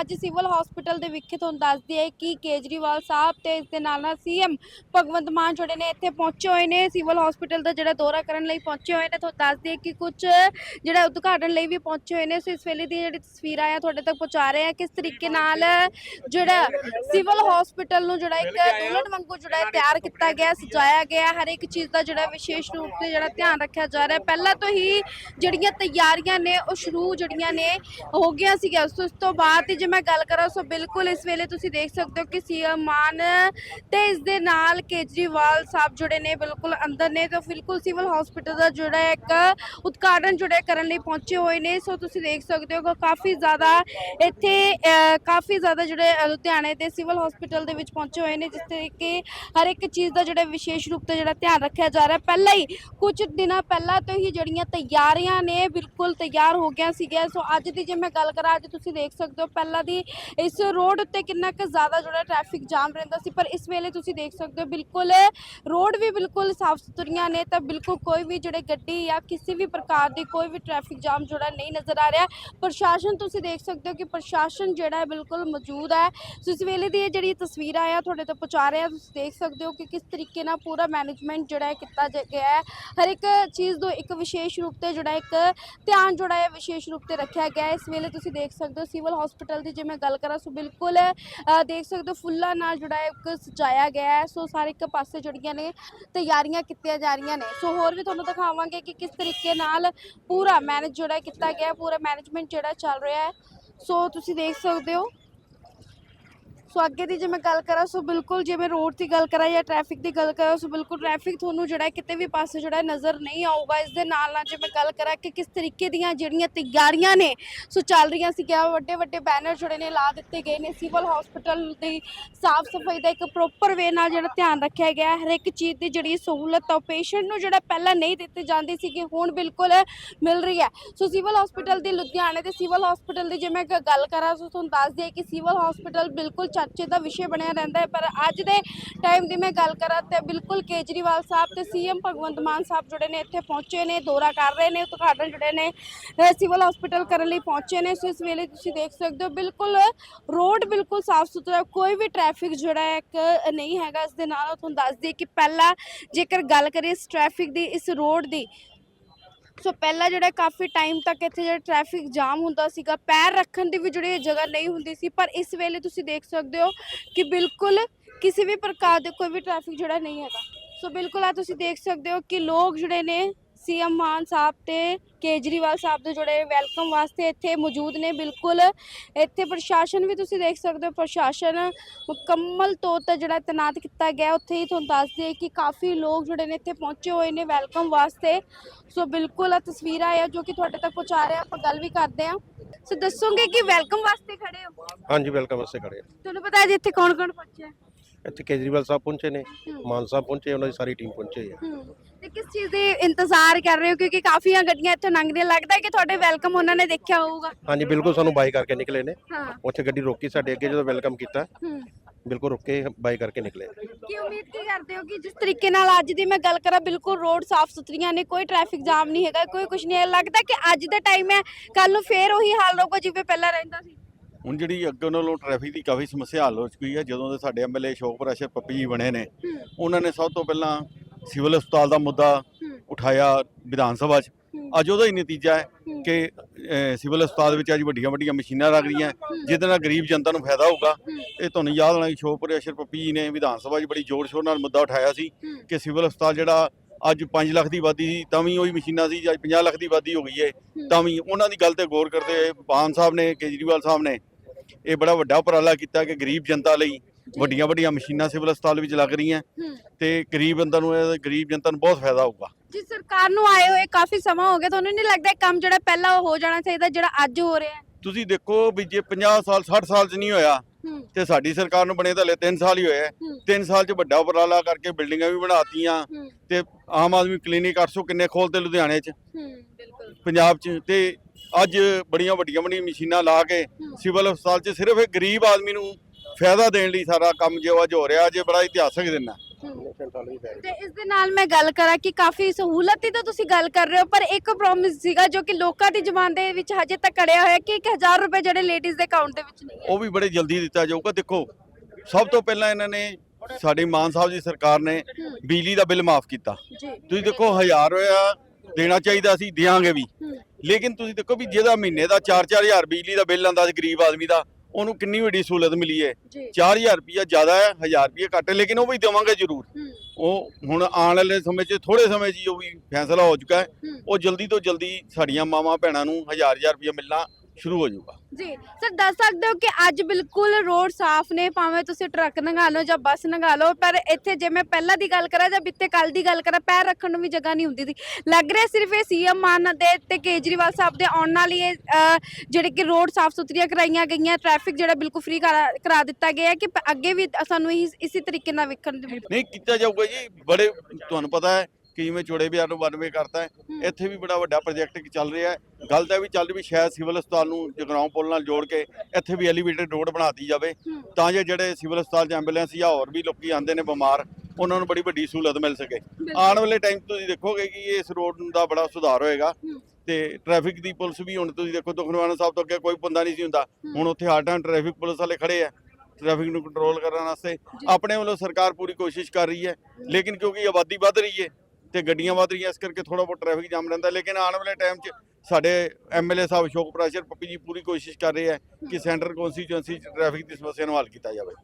ਅੱਜ civil hospital ਦੇ ਵਿਖੇ ਤੁਹਾਨੂੰ ਦੱਸ ਦਈਏ ਕਿ ਕੇਜਰੀਵਾਲ ਸਾਹਿਬ ਤੇ ਇਸ ਦੇ ਨਾਲ ਨਾਲ ਸੀਐਮ ਭਗਵੰਤ ਮਾਨ ਜਿਹੜੇ ਨੇ ਇੱਥੇ ਪਹੁੰਚੇ ਹੋਏ ਨੇ। ਸਿਵਲ ਹਸਪੀਟਲ ਦਾ ਜਿਹੜਾ ਦੌਰਾ ਕਰਨ ਲਈ ਪਹੁੰਚੇ ਹੋਏ ਨੇ। ਤੁਹਾਨੂੰ ਦੱਸ ਦਈਏ ਕਿ ਕੁਝ ਜਿਹੜਾ ਉਦਘਾਟਨ ਲਈ ਵੀ ਪਹੁੰਚੇ ਹੋਏ ਨੇ। ਸੋ ਇਸ ਵੇਲੇ ਦੀ ਜਿਹੜੀ ਤਸਵੀਰਾਂ ਆ, ਤੁਹਾਡੇ ਤੱਕ ਪਹੁੰਚਾ ਰਹੇ ਆ। ਕਿਸ ਤਰੀਕੇ ਨਾਲ ਜਿਹੜਾ ਸਿਵਲ ਹਸਪੀਟਲ ਨੂੰ ਜਿਹੜਾ ਇੱਕ ਦੁਲਹਨ ਵਾਂਗੂ ਜਿਹੜਾ ਤਿਆਰ ਕੀਤਾ ਗਿਆ, ਸਜਾਇਆ ਗਿਆ, ਹਰ ਇੱਕ ਚੀਜ਼ ਦਾ ਜਿਹੜਾ ਵਿਸ਼ੇਸ਼ ਰੂਪ ਤੇ ਜਿਹੜਾ ਧਿਆਨ ਰੱਖਿਆ ਜਾ ਰਿਹਾ। ਪਹਿਲਾਂ ਤੋਂ ਹੀ ਜਿਹੜੀਆਂ ਤਿਆਰੀਆਂ ਨੇ, ਉਹ ਸ਼ੁਰੂ ਜਿਹੜੀਆਂ ਨੇ, ਹੋ ਗਿਆ ਸੀਗਾ ਸੋ ਇਸ ਤੋਂ ਬਾਅਦ ਮੈਂ ਗੱਲ ਕਰਾਂ, ਸੋ ਬਿਲਕੁਲ ਇਸ ਵੇਲੇ ਤੁਸੀਂ ਦੇਖ ਸਕਦੇ ਹੋ ਕਿ ਸੀਐਮ ਮਾਨ ਤੇ ਇਸ ਦੇ ਨਾਲ ਕੇਜਰੀਵਾਲ ਸਾਹਿਬ ਜੁੜੇ ਨੇ, ਬਿਲਕੁਲ ਅੰਦਰ ਨੇ, ਤੇ ਬਿਲਕੁਲ ਸਿਵਲ ਹਸਪੀਟਲ ਦਾ ਜਿਹੜਾ ਇੱਕ ਉਦਘਾਟਨ ਜਿਹੜਾ ਕਰਨ ਲਈ ਪਹੁੰਚੇ ਹੋਏ ਨੇ। ਸੋ ਤੁਸੀਂ ਦੇਖ ਸਕਦੇ ਹੋ ਕਿ ਕਾਫੀ ਜ਼ਿਆਦਾ ਇੱਥੇ ਕਾਫੀ ਜ਼ਿਆਦਾ ਜਿਹੜੇ ਲੁਧਿਆਣੇ ਦੇ ਸਿਵਲ ਹਸਪੀਟਲ ਦੇ ਵਿੱਚ ਪਹੁੰਚੇ ਹੋਏ ਨੇ, ਜਿਸ ਤਰੀਕੇ ਹਰ ਇੱਕ ਚੀਜ਼ ਦਾ ਜਿਹੜਾ ਵਿਸ਼ੇਸ਼ ਰੂਪ ਤੇ ਜਿਹੜਾ ਧਿਆਨ ਰੱਖਿਆ ਜਾ ਰਿਹਾ। ਪਹਿਲਾਂ ਹੀ, ਕੁਝ ਦਿਨਾਂ ਪਹਿਲਾਂ ਤੋਂ ਹੀ ਜਿਹੜੀਆਂ ਤਿਆਰੀਆਂ ਨੇ, ਬਿਲਕੁਲ ਤਿਆਰ ਹੋ ਗਿਆ ਸੀਗਾ ਸੋ ਅੱਜ ਦੀ ਜੇ ਮੈਂ ਗੱਲ ਕਰਾਂ, ਅੱਜ ਤੁਸੀਂ ਦੇਖ ਸਕਦੇ ਹੋ, ਪਹਿਲਾਂ ਦੀ ਇਸ ਰੋਡ ਉੱਤੇ ਕਿੰਨਾ ਕੁ ਜ਼ਿਆਦਾ ਜਿਹੜਾ ਟ੍ਰੈਫਿਕ ਜਾਮ ਰਹਿੰਦਾ ਸੀ, ਪਰ ਇਸ ਵੇਲੇ ਤੁਸੀਂ ਦੇਖ ਸਕਦੇ ਹੋ ਬਿਲਕੁਲ ਰੋਡ ਵੀ ਬਿਲਕੁਲ ਸਾਫ਼ ਸੁਥਰੀਆਂ ਨੇ, ਤਾਂ ਬਿਲਕੁਲ ਕੋਈ ਵੀ ਜਿਹੜੇ ਗੱਡੀ ਜਾਂ ਕਿਸੇ ਵੀ ਪ੍ਰਕਾਰ ਦੀ ਕੋਈ ਵੀ ਟ੍ਰੈਫਿਕ ਜਾਮ ਜਿਹੜਾ ਨਹੀਂ ਨਜ਼ਰ ਆ ਰਿਹਾ। ਪ੍ਰਸ਼ਾਸਨ, ਤੁਸੀਂ ਦੇਖ ਸਕਦੇ ਹੋ ਕਿ ਪ੍ਰਸ਼ਾਸਨ ਜਿਹੜਾ ਹੈ ਬਿਲਕੁਲ ਮੌਜੂਦ ਹੈ। ਸੋ ਇਸ ਵੇਲੇ ਦੀ ਇਹ ਜਿਹੜੀ ਤਸਵੀਰਾਂ ਆ, ਤੁਹਾਡੇ ਤੋਂ ਪਹੁੰਚਾ ਰਿਹਾ ਤੁਸੀਂ ਦੇਖ ਸਕਦੇ ਹੋ ਕਿ ਕਿਸ ਤਰੀਕੇ ਨਾਲ ਪੂਰਾ ਮੈਨੇਜਮੈਂਟ ਜਿਹੜਾ ਹੈ ਕੀਤਾ ਜਾ- ਗਿਆ ਹੈ। ਹਰ ਇੱਕ ਚੀਜ਼ ਤੋਂ ਇੱਕ ਵਿਸ਼ੇਸ਼ ਰੂਪ ਤੇ ਜਿਹੜਾ ਇੱਕ ਧਿਆਨ ਜਿਹੜਾ ਹੈ ਵਿਸ਼ੇਸ਼ ਰੂਪ ਤੇ ਰੱਖਿਆ ਗਿਆ ਇਸ ਵੇਲੇ ਤੁਸੀਂ ਦੇਖ ਸਕਦੇ ਹੋ ਸਿਵਲ ਹਸਪੀਟਲ ਦੀ ਜੇ ਮੈਂ ਗੱਲ ਕਰਾਂ, ਸੋ ਬਿਲਕੁਲ ਦੇਖ ਸਕਦੇ ਹੋ ਫੁੱਲਾਂ ਨਾਲ ਜਿਹੜਾ ਇੱਕ, ਸਜਾਇਆ ਗਿਆ ਹੈ, ਸੋ ਸਾਰੇ ਇੱਕ ਪਾਸੇ ਜਿਹੜੀਆਂ ਨੇ, ਤਿਆਰੀਆਂ ਕੀਤੀਆਂ ਜਾ ਰਹੀਆਂ ਨੇ। ਸੋ ਹੋਰ ਵੀ ਤੁਹਾਨੂੰ ਦਿਖਾਵਾਂਗੇ ਕਿ ਕਿਸ ਤਰੀਕੇ ਨਾਲ ਪੂਰਾ ਮੈਨੇਜ ਜਿਹੜਾ ਕੀਤਾ ਗਿਆ, ਪੂਰਾ ਮੈਨੇਜਮੈਂਟ ਜਿਹੜਾ ਚੱਲ ਰਿਹਾ ਹੈ। ਸੋ ਤੁਸੀਂ ਦੇਖ ਸਕਦੇ ਹੋ ਸੋ ਅੱਗੇ ਦੀ ਜੇ ਮੈਂ ਗੱਲ ਕਰਾਂ, ਸੋ ਬਿਲਕੁਲ ਜਿਵੇਂ ਰੋਡ ਦੀ ਗੱਲ ਕਰਾਂ ਜਾਂ ਟ੍ਰੈਫਿਕ ਦੀ ਗੱਲ ਕਰਾਂ, ਸੋ ਬਿਲਕੁਲ ਟ੍ਰੈਫਿਕ ਤੁਹਾਨੂੰ ਜਿਹੜਾ ਕਿਤੇ ਵੀ ਪਾਸੇ ਜਿਹੜਾ ਨਜ਼ਰ ਨਹੀਂ ਆਊਗਾ। ਇਸ ਦੇ ਨਾਲ ਨਾਲ ਜੇ ਮੈਂ ਗੱਲ ਕਰਾਂ ਕਿ ਕਿਸ ਤਰੀਕੇ ਦੀਆਂ ਜਿਹੜੀਆਂ ਤਿਆਰੀਆਂ ਨੇ, ਸੋ ਚੱਲ ਰਹੀਆਂ ਸੀ ਕਿ ਵੱਡੇ ਵੱਡੇ ਬੈਨਰ ਜਿਹੜੇ ਨੇ ਲਾ ਦਿੱਤੇ ਗਏ ਨੇ। ਸਿਵਲ ਹਸਪੀਟਲ ਦੀ ਸਾਫ਼ ਸਫ਼ਾਈ ਦਾ ਇੱਕ ਪ੍ਰੋਪਰ ਵੇ ਨਾਲ ਜਿਹੜਾ ਧਿਆਨ ਰੱਖਿਆ ਗਿਆ ਹਰ ਇੱਕ ਚੀਜ਼ ਦੀ ਜਿਹੜੀ ਸਹੂਲਤ ਆ ਪੇਸ਼ੈਂਟ ਨੂੰ ਜਿਹੜਾ ਪਹਿਲਾਂ ਨਹੀਂ ਦਿੱਤੀ ਜਾਂਦੀ ਸੀ ਕਿ ਹੁਣ ਬਿਲਕੁਲ ਮਿਲ ਰਹੀ ਹੈ। ਸੋ ਸਿਵਲ ਹਸਪੀਟਲ ਦੀ ਲੁਧਿਆਣੇ ਦੇ ਸਿਵਲ ਹਸਪੀਟਲ ਦੀ ਜੇ ਮੈਂ ਗੱਲ ਕਰਾਂ, ਸੋ ਤੁਹਾਨੂੰ ਦੱਸ ਦਈਏ ਕਿ ਸਿਵਲ ਹਸਪੀਟਲ ਬਿਲਕੁਲ ਚਰਚੇ ਦਾ ਵਿਸ਼ੇ ਬਣਿਆ ਰਹਿੰਦਾ ਹੈ, ਪਰ ਅੱਜ ਦੇ ਟਾਈਮ ਦੀ ਮੈਂ ਗੱਲ ਕਰਾਂ ਤੇ ਬਿਲਕੁਲ ਕੇਜਰੀਵਾਲ ਸਾਹਿਬ ਤੇ ਸੀਐਮ ਭਗਵੰਤ ਮਾਨ ਸਾਹਿਬ ਜਿਹੜੇ ਨੇ, ਇੱਥੇ ਪਹੁੰਚੇ ਨੇ, ਦੌਰਾ ਕਰ ਰਹੇ ਨੇ, ਉਦਘਾਟਨ ਜਿਹੜੇ ਨੇ ਸਿਵਲ ਹਸਪੀਟਲ ਕਰਨ ਲਈ ਪਹੁੰਚੇ ਨੇ, ਸੋ ਇਸ ਵੇਲੇ ਤੁਸੀਂ ਦੇਖ ਸਕਦੇ ਹੋ, ਬਿਲਕੁਲ ਰੋਡ ਬਿਲਕੁਲ ਸਾਫ਼ ਸੁਥਰਾ ਕੋਈ ਵੀ ਟ੍ਰੈਫਿਕ ਜਿਹੜਾ ਹੈ, ਇੱਕ ਨਹੀਂ ਹੈਗਾ, ਇਸ ਦੇ ਨਾਲ ਤੁਹਾਨੂੰ ਦੱਸ ਦਈਏ ਕਿ ਪਹਿਲਾਂ ਜੇਕਰ ਗੱਲ ਕਰੀਏ ਇਸ ਟ੍ਰੈਫਿਕ ਦੀ, ਇਸ ਰੋਡ ਦੀ ਸੋ ਪਹਿਲਾਂ ਜਿਹੜਾ ਕਾਫੀ ਟਾਈਮ ਤੱਕ ਇੱਥੇ ਜਿਹੜਾ ਟ੍ਰੈਫਿਕ ਜਾਮ ਹੁੰਦਾ ਸੀਗਾ, ਪੈਰ ਰੱਖਣ ਦੀ ਵੀ ਜਿਹੜੀ ਜਗ੍ਹਾ ਨਹੀਂ ਹੁੰਦੀ ਸੀ, ਪਰ ਇਸ ਵੇਲੇ ਤੁਸੀਂ ਦੇਖ ਸਕਦੇ ਹੋ ਕਿ ਬਿਲਕੁਲ ਕਿਸੇ ਵੀ ਪ੍ਰਕਾਰ ਦੇ ਕੋਈ ਵੀ ਟ੍ਰੈਫਿਕ ਜਿਹੜਾ ਨਹੀਂ ਹੈਗਾ। ਸੋ ਬਿਲਕੁਲ ਆ ਤੁਸੀਂ ਦੇਖ ਸਕਦੇ ਹੋ ਕਿ ਲੋਕ ਜਿਹੜੇ ਨੇ ਸੀਐਮ ਮਾਨ ਸਾਹਿਬ ਤੇ ਕੇਜਰੀਵਾਲ ਸਾਹਿਬ ਦੇ ਜਿਹੜੇ ਵੈਲਕਮ ਵਾਸਤੇ ਇੱਥੇ ਮੌਜੂਦ ਨੇ। ਬਿਲਕੁਲ ਇੱਥੇ ਪ੍ਰਸ਼ਾਸਨ ਵੀ ਤੁਸੀਂ ਦੇਖ ਸਕਦੇ ਹੋ ਪ੍ਰਸ਼ਾਸਨ ਮੁਕੰਮਲ ਤੌਰ ਤੇ ਜਿਹੜਾ ਤੈਨਾਤ ਕੀਤਾ ਗਿਆ। ਉੱਥੇ ਹੀ ਤੁਹਾਨੂੰ ਦੱਸ ਦਈਏ ਕਿ ਕਾਫੀ ਲੋਕ ਜਿਹੜੇ ਨੇ ਇੱਥੇ ਪਹੁੰਚੇ ਹੋਏ ਨੇ ਵੈਲਕਮ ਵਾਸਤੇ। ਸੋ ਬਿਲਕੁਲ ਆ ਤਸਵੀਰਾਂ ਆ ਜੋ ਕਿ ਤੁਹਾਡੇ ਤੱਕ ਪਹੁੰਚਾ ਰਹੇ। ਆ ਆਪਾਂ ਗੱਲ ਵੀ ਕਰਦੇ ਆ ਸੋ ਦੱਸੋਗੇ ਕਿ ਵੈਲਕਮ ਵਾਸਤੇ ਖੜੇ ਹੋ? ਹਾਂਜੀ ਵੈਲਕਮ ਵਾਸਤੇ ਖੜੇ ਹਾਂ। ਤੁਹਾਨੂੰ ਪਤਾ ਹੈ ਜੀ ਇੱਥੇ ਕੌਣ ਕੌਣ ਪਹੁੰਚਿਆ? ਇੱਥੇ ਕੇਜਰੀਵਾਲ ਸਾਹਿਬ ਪਹੁੰਚੇ ਨੇ। ਮਾਨ ਸਾਹਿਬ ਪਹੁੰਚੇ ਉਹਨਾਂ ਦੀ ਸਾਰੀ ਟੀਮ ਪਹੁੰਚੀ ਹੂੰ। ਤੇ ਕਿਸ ਚੀਜ਼ ਦੇ ਇੰਤਜ਼ਾਰ ਕਰ ਰਹੇ ਹੋ? ਕਿਉਂਕਿ ਕਾਫੀਆਂ ਗੱਡੀਆਂ ਇੱਥੋਂ ਲੰਘਦੀਆਂ ਲੱਗਦਾ ਹੈ ਕਿ ਤੁਹਾਡੇ ਵੈਲਕਮ ਉਹਨਾਂ ਨੇ ਦੇਖਿਆ ਹੋਊਗਾ। ਹਾਂਜੀ ਬਿਲਕੁਲ ਸਾਨੂੰ ਬਾਈ ਕਰਕੇ ਨਿਕਲੇ ਨੇ। ਹਾਂ। ਉੱਥੇ ਗੱਡੀ ਰੋਕੀ ਸਾਡੇ ਅੱਗੇ ਜਦੋਂ ਵੈਲਕਮ ਕੀਤਾ। ਹੂੰ। ਬਿਲਕੁਲ ਰੁਕ ਕੇ ਬਾਈ ਕਰਕੇ ਨਿਕਲੇ। ਕੀ ਉਮੀਦ ਕੀ ਕਰਦੇ ਹੋ ਕਿ ਜਿਸ ਤਰੀਕੇ ਨਾਲ ਅੱਜ ਦੀ ਮੈਂ ਗੱਲ ਕਰਾਂ ਬਿਲਕੁਲ ਰੋਡ ਸਾਫ਼ ਸੁਥਰੀਆਂ ਨੇ ਕੋਈ ਟ੍ਰੈਫਿਕ ਜਾਮ ਨਹੀਂ ਹੈਗਾ ਕੋਈ ਕੁਝ ਨਹੀਂ ਹੈ। ਲੱਗਦਾ ਕਿ ਅੱਜ ਦਾ ਟਾਈਮ ਹੈ ਕੱਲ ਨੂੰ ਫੇਰ ਉਹੀ ਹਾਲ ਰਹੂਗਾ ਜਿਵੇਂ ਪਹਿਲਾਂ ਰਹਿੰਦਾ ਸੀ। ਹੁਣ ਜਿਹੜੀ ਅੱਗੇ ਨਾਲੋਂ ਟ੍ਰੈਫਿਕ ਦੀ ਕਾਫੀ ਸਮੱਸਿਆ ਹੱਲ ਹੋ ਚੁੱਕੀ ਹੈ। ਜਦੋਂ ਦੇ ਸਾਡੇ ਐਮਐਲਏ ਅਸ਼ੋਕ ਪ੍ਰਕਾਸ਼ ਪੱਪੀ ਜੀ ਬਣੇ ਨੇ ਹੂੰ। ਉਹਨਾਂ ਨੇ ਸਭ ਤੋਂ ਪਹਿਲਾਂ ਸਿਵਲ ਹਸਪਤਾਲ ਦਾ ਮੁੱਦਾ ਉਠਾਇਆ ਵਿਧਾਨ ਸਭਾ 'ਚ। ਅੱਜ ਉਹਦਾ ਹੀ ਨਤੀਜਾ ਹੈ ਕਿ ਸਿਵਲ ਹਸਪਤਾਲ ਵਿੱਚ ਅੱਜ ਵੱਡੀਆਂ ਵੱਡੀਆਂ ਮਸ਼ੀਨਾਂ ਲੱਗ ਰਹੀਆਂ। ਜਿਹਦੇ ਨਾਲ ਗਰੀਬ ਜਨਤਾ ਨੂੰ ਫਾਇਦਾ ਹੋਊਗਾ। ਇਹ ਤੁਹਾਨੂੰ ਯਾਦ ਹੋਣਾ ਕਿ ਅਸ਼ੋਕ ਪ੍ਰਕਾਸ਼ ਪੱਪੀ ਜੀ ਨੇ ਵਿਧਾਨ ਸਭਾ 'ਚ ਬੜੀ ਜ਼ੋਰ ਸ਼ੋਰ ਨਾਲ ਮੁੱਦਾ ਉਠਾਇਆ ਸੀ ਕਿ ਸਿਵਲ ਹਸਪਤਾਲ ਜਿਹੜਾ ਅੱਜ 5 ਲੱਖ ਦੀ ਆਬਾਦੀ ਸੀ ਤਾਂ ਵੀ ਉਹੀ ਮਸ਼ੀਨਾਂ ਸੀ ਅੱਜ 50 ਲੱਖ ਦੀ ਆਬਾਦੀ ਹੋ ਗਈ ਹੈ। ਤਾਂ ਵੀ ਉਹਨਾਂ ਦੀ ਗੱਲ ਤੇ ਗੌਰ ਕਰਦੇ ਹੋਏ ਮਾਨ ਸਾਹਿਬ ਨੇ ਕੇਜਰੀਵਾਲ ਸਾਹਿਬ ਨੇ ਇਹ ਬੜਾ ਵੱਡਾ ਉਪਰਾਲਾ ਕੀਤਾ ਕਿ ਗਰੀਬ ਜਨਤਾ ਲਈ ਵੱਡੀਆਂ ਵੱਡੀਆਂ ਮਸ਼ੀਨਾਂ ਸਿਵਲ ਹਸਪਤਾਲ ਵਿੱਚ ਲੱਗ ਰਹੀਆਂ। ਤੇ ਗਰੀਬ ਬੰਦਾ ਨੂੰ ਇਹ ਗਰੀਬ ਜਨਤਾ ਨੂੰ ਬਹੁਤ ਫਾਇਦਾ ਹੋਊਗਾ। ਜੀ ਸਰਕਾਰ ਨੂੰ ਆਏ ਹੋਏ ਕਾਫੀ ਸਮਾਂ ਹੋ ਗਿਆ ਤੁਹਾਨੂੰ ਨਹੀਂ ਲੱਗਦਾ ਇਹ ਕੰਮ ਜਿਹੜਾ ਪਹਿਲਾਂ ਉਹ ਹੋ ਜਾਣਾ ਚਾਹੀਦਾ ਜਿਹੜਾ ਅੱਜ ਹੋ ਰਿਹਾ ਹੈ? ਤੁਸੀਂ ਦੇਖੋ ਵੀ ਜੇ 50 ਸਾਲ 60 ਸਾਲ 'ਚ ਨਹੀਂ ਹੋਇਆ ਹੂੰ। ਤੇ ਸਾਡੀ ਸਰਕਾਰ ਨੂੰ ਬਣੇ ਤਾਂ ਹਲੇ 3 ਸਾਲ ਹੀ ਹੋਏ ਆ ਹੂੰ। 3 ਸਾਲ 'ਚ ਵੱਡਾ ਉਪਰਾਲਾ ਕਰਕੇ ਬਿਲਡਿੰਗਾਂ ਵੀ ਬਣਾਤੀਆਂ ਹੂੰ। ਤੇ ਆਮ ਆਦਮੀ ਕਲੀਨਿਕ 800 ਕਿੰਨੇ ਖੋਲਤੇ ਲੁਧਿਆਣੇ 'ਚ? ਹੂੰ ਬਿਲਕੁਲ। ਪੰਜਾਬ 'ਚ ਤੇ ਅੱਜ ਬੜੀਆਂ ਵੱਡੀਆਂ ਵੱਡੀਆਂ ਮਸ਼ੀਨਾਂ ਲਾ ਕੇ ਹੂੰ। ਸਿਵਲ ਹਸਪਤਾਲ 'ਚ ਸਿਰਫ ਇੱਕ ਗਰੀਬ ਆਦਮੀ ਨੂੰ ਫਾਇਦਾ ਦੇਣ ਲਈ ਸਾਰਾ ਕੰਮ ਜੋ ਅੱਜ ਹੋ ਰਿਹਾ ਜੇ ਬੜਾ ਇਤਿਹਾਸਕ ਦਿਨ ਹੈ। ਤੇ ਇਸ ਦੇ ਨਾਲ ਮੈਂ ਗੱਲ ਕਰਾਂ ਕਿ ਕਾਫੀ ਸਹੂਲਤ ਦੀ ਤਾਂ ਤੁਸੀਂ ਗੱਲ ਕਰ ਰਹੇ ਹੋ ਪਰ ਇੱਕ ਪ੍ਰੋਮਿਸ ਸੀਗਾ ਜੋ ਕਿ ਲੋਕਾਂ ਦੀ ਜ਼ੁਬਾਨ ਦੇ ਵਿੱਚ ਹਜੇ ਤੱਕ ਅੜਿਆ ਹੋਇਆ ਕਿ 1000 ਰੁਪਏ ਜਿਹੜੇ ਲੇਡੀਜ਼ ਦੇ ਅਕਾਊਂਟ ਦੇ ਵਿੱਚ ਨਹੀਂ ਹੈ। ਉਹ ਵੀ ਬੜੇ ਜਲਦੀ ਦਿੱਤਾ ਜਾਊਗਾ। ਦੇਖੋ ਸਭ ਤੋਂ ਪਹਿਲਾਂ ਇਹਨਾਂ ਨੇ ਸਾਡੇ ਮਾਨ ਸਾਹਿਬ ਦੀ ਸਰਕਾਰ ਨੇ ਬਿਜਲੀ ਦਾ ਬਿੱਲ ਮਾਫ ਕੀਤਾ। ਤੁਸੀਂ ਦੇਖੋ 1000 ਰੁਪਇਆ ਦੇਣਾ ਚਾਹੀਦਾ ਸੀ ਦਿਆਂਗੇ ਵੀ। ਲੇਕਿਨ ਤੁਸੀਂ ਦੇਖੋ ਵੀ ਜਿਹਦਾ ਮਹੀਨੇ ਦਾ 4-4000 ਬਿਜਲੀ ਦਾ ਬਿੱਲ ਆਂਦਾ ਗਰੀਬ ਆਦਮੀ ਦਾ ਉਹਨੂੰ ਕਿੰਨੀ ਵੱਡੀ ਸਹੂਲਤ ਮਿਲੀ ਹੈ? ਜੀ। 4000 ਰੁਪਇਆ ਜ਼ਿਆਦਾ ਹੈ 1000 ਰੁਪਇਆ ਘੱਟ ਹੈ ਲੇਕਿਨ ਉਹ ਵੀ ਦੇਵਾਂਗੇ ਜ਼ਰੂਰ। ਉਹ ਹੁਣ ਆਉਣ ਵਾਲੇ ਸਮੇਂ 'ਚ ਥੋੜੇ ਸਮੇਂ 'ਚ ਉਹ ਵੀ ਫੈਸਲਾ ਹੋ ਚੁੱਕਾ ਹੈ। ਉਹ ਜਲਦੀ ਤੋਂ ਜਲਦੀ ਸਾਡੀਆਂ ਮਾਵਾਂ ਭੈਣਾਂ ਨੂੰ 1000-1000 ਰੁਪਇਆ ਮਿਲਣਾ ਸ਼ੁਰੂ ਹੋ ਜਾਊਗਾ। ਜੀ ਸਰ ਦੱਸ ਸਕਦੇ ਹੋ ਕਿ ਅੱਜ ਬਿਲਕੁਲ ਰੋਡ ਸਾਫ਼ ਨੇ ਭਾਵੇਂ ਤੁਸੀਂ ਟਰੱਕ ਨੰਗਾ ਲਓ ਜਾਂ ਬੱਸ ਨੰਗਾ ਲਓ ਪਰ ਇੱਥੇ ਜੇ ਮੈਂ ਪਹਿਲਾਂ ਦੀ ਗੱਲ ਕਰਾਂ ਜਾਂ ਬਿੱਤੇ ਕੱਲ ਦੀ ਗੱਲ ਕਰਾਂ ਪੈਰ ਰੱਖਣ ਨੂੰ ਵੀ ਜਗ੍ਹਾ ਨਹੀਂ ਹੁੰਦੀ ਸੀ। ਲੱਗ ਰਿਹਾ ਸਿਰਫ ਇਹ ਸੀਐਮ ਮਾਨ ਦੇ ਤੇ ਕੇਜਰੀਵਾਲ ਸਾਹਿਬ ਦੇ ਆਉਣ ਨਾਲ ਹੀ ਇਹ ਅਹ, ਜਿਹੜੇ ਕਿ ਰੋਡ ਸਾਫ਼ ਸੁਥਰੀਆਂ ਕਰਾਈਆਂ ਗਈਆਂ ਟ੍ਰੈਫਿਕ ਜਿਹੜਾ ਬਿਲਕੁਲ ਫ੍ਰੀ ਕਰਾ ਦਿੱਤਾ ਗਿਆ ਹੈ ਕਿ ਪ- ਅੱਗੇ ਵੀ ਸਾਨੂੰ ਇਸ- ਇਸੇ ਤਰੀਕੇ ਨਾਲ ਵੇਖਣ ਨੂੰ ਨਹੀਂ ਕੀਤਾ ਜਾਊਗਾ ਜੀ ਬੜੇ ਤੁਹਾਨੂੰ ਪਤਾ ਹੈ ਕਿ ਜਿਵੇਂ ਚੋੜੇ ਬਾਜ਼ਾਰ ਨੂੰ ਵਨਵੇ ਕਰਤਾ ਹੈ। ਇੱਥੇ ਵੀ ਬੜਾ ਵੱਡਾ ਪ੍ਰੋਜੈਕਟ ਚੱਲ ਰਿਹਾ ਹੈ। ਗੱਲ ਤਾਂ ਵੀ ਚੱਲ ਵੀ ਸ਼ਾਇਦ ਸਿਵਲ ਹਸਪਤਾਲ ਨੂੰ ਜਗਰਾਉਂ ਪੁਲ ਨਾਲ ਜੋੜ ਕੇ ਇੱਥੇ ਵੀ ਐਲੀਵੇਟਡ ਰੋਡ ਬਣਾਤੀ ਜਾਵੇ। ਹੂੰ। ਤਾਂ ਜੇ ਜਿਹੜੇ ਸਿਵਲ ਹਸਪਤਾਲ 'ਚ ਐਂਬੂਲੈਂਸ ਜਾਂ ਹੋਰ ਵੀ ਲੋਕੀ ਆਉਂਦੇ ਨੇ ਬਿਮਾਰ ਉਹਨਾਂ ਨੂੰ ਬੜੀ ਵੱਡੀ ਸਹੂਲਤ ਮਿਲ ਸਕੇ। ਆਉਣ ਵਾਲੇ ਟਾਈਮ ਤੁਸੀਂ ਦੇਖੋਗੇ ਕਿ ਇਸ ਰੋਡ ਦਾ ਬੜਾ ਸੁਧਾਰ ਹੋਏਗਾ। ਤੇ ਟ੍ਰੈਫਿਕ ਦੀ ਪੁਲਿਸ ਵੀ ਹੁਣ ਤੁਸੀਂ ਦੇਖੋ ਦੁਖਨਵਾਨਾ ਸਾਹਿਬ ਤੋਂ ਅੱਗੇ ਕੋਈ ਬੰਦਾ ਨਹੀਂ ਸੀ ਹੁੰਦਾ। ਹੁਣ ਉੱਥੇ ਹਰ ਟਾਈਮ ਟ੍ਰੈਫਿਕ ਪੁਲਿਸ ਵਾਲੇ ਖੜੇ ਆ। ਟ੍ਰੈਫਿਕ ਨੂੰ ਕੰਟਰੋਲ ਕਰਨ ਵਾਸਤੇ। ਆਪਣੇ ਵੱਲੋਂ ਸਰਕਾਰ ਪੂਰੀ ਕੋਸ਼ਿਸ਼ ਕਰ ਰਹੀ ਹੈ। ਲੇਕਿਨ ਕਿਉਂਕਿ ਆਬਾਦੀ ਵੱਧ ਰਹੀ ਹੈ ਤੇ ਗੱਡੀਆਂ ਵੱਧ ਰਹੀਆਂ, ਇਸ ਕਰਕੇ ਥੋੜਾ ਬਹੁਤ ਟ੍ਰੈਫਿਕ ਜਾਮ ਰਹਿੰਦਾ। ਲੇਕਿਨ ਆਉਣ ਵਾਲੇ ਟਾਈਮ 'ਚ ਸਾਡੇ ਐਮਐਲਏ ਸਾਹਿਬ, ਅਸ਼ੋਕ ਪ੍ਰੈਸ਼ਰ ਪੱਪੀ ਜੀ ਪੂਰੀ ਕੋਸ਼ਿਸ਼ ਕਰ ਰਹੇ ਹੈ ਕਿ ਸੈਂਟਰ ਕਨਸਟੀਚੁਐਂਸੀ 'ਚ ਟ੍ਰੈਫਿਕ ਦੀ ਸਮੱਸਿਆ ਨੂੰ ਹੱਲ ਕੀਤਾ ਜਾਵੇ।